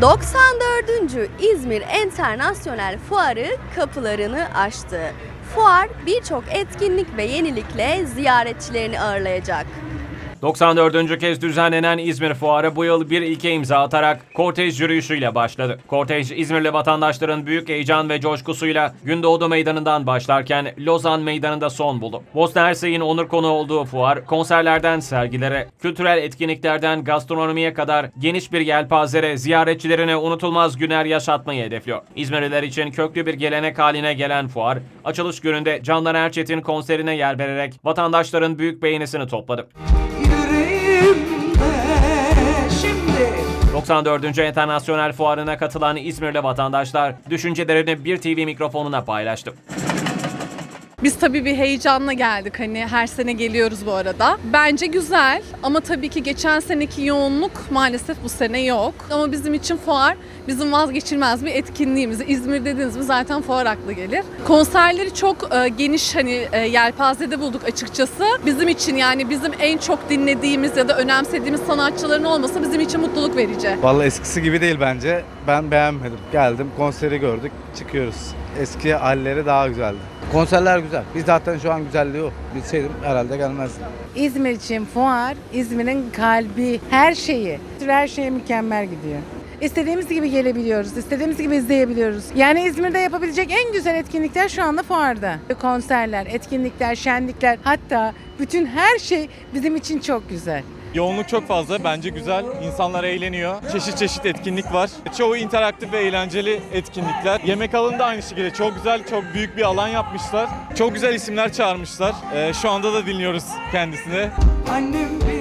94. İzmir Enternasyonel Fuarı kapılarını açtı. Fuar birçok etkinlik ve yenilikle ziyaretçilerini ağırlayacak. 94. kez düzenlenen İzmir Fuarı bu yıl bir ilke imza atarak kortej yürüyüşüyle başladı. Kortej İzmirli vatandaşların büyük heyecan ve coşkusuyla Gündoğdu Meydanı'ndan başlarken Lozan Meydanı'nda son buldu. Bosna Hersek'in onur konu olduğu fuar, konserlerden sergilere, kültürel etkinliklerden gastronomiye kadar geniş bir yelpazere ziyaretçilerine unutulmaz günler yaşatmayı hedefliyor. İzmirliler için köklü bir gelenek haline gelen fuar, açılış gününde Candan Erçetin konserine yer vererek vatandaşların büyük beğenisini topladı. Yüreğimde şimdi 94. Enternasyonel Fuarı'na katılan İzmirli vatandaşlar düşüncelerini bir TV mikrofonuna paylaştı. Biz tabii bir heyecanla geldik hani her sene geliyoruz bu arada. Bence güzel ama tabii ki geçen seneki yoğunluk maalesef bu sene yok. Ama bizim için fuar bizim vazgeçilmez bir etkinliğimiz. İzmir dediğiniz mi zaten fuar aklı gelir. Konserleri çok e, geniş hani e, yelpazede bulduk açıkçası. Bizim için yani bizim en çok dinlediğimiz ya da önemsediğimiz sanatçıların olması bizim için mutluluk verici. Vallahi eskisi gibi değil bence. Ben beğenmedim. Geldim, konseri gördük, çıkıyoruz. Eski halleri daha güzeldi. Konserler güzel. Biz zaten şu an güzelliği o. Bilseydim herhalde gelmezdim. İzmir için fuar, İzmir'in kalbi, her şeyi. Her şey mükemmel gidiyor. İstediğimiz gibi gelebiliyoruz, istediğimiz gibi izleyebiliyoruz. Yani İzmir'de yapabilecek en güzel etkinlikler şu anda fuarda. Konserler, etkinlikler, şenlikler hatta bütün her şey bizim için çok güzel. Yoğunluk çok fazla. Bence güzel. İnsanlar eğleniyor. Çeşit çeşit etkinlik var. Çoğu interaktif ve eğlenceli etkinlikler. Yemek alanı da aynı şekilde. Çok güzel, çok büyük bir alan yapmışlar. Çok güzel isimler çağırmışlar. Ee, şu anda da dinliyoruz kendisini. annem biz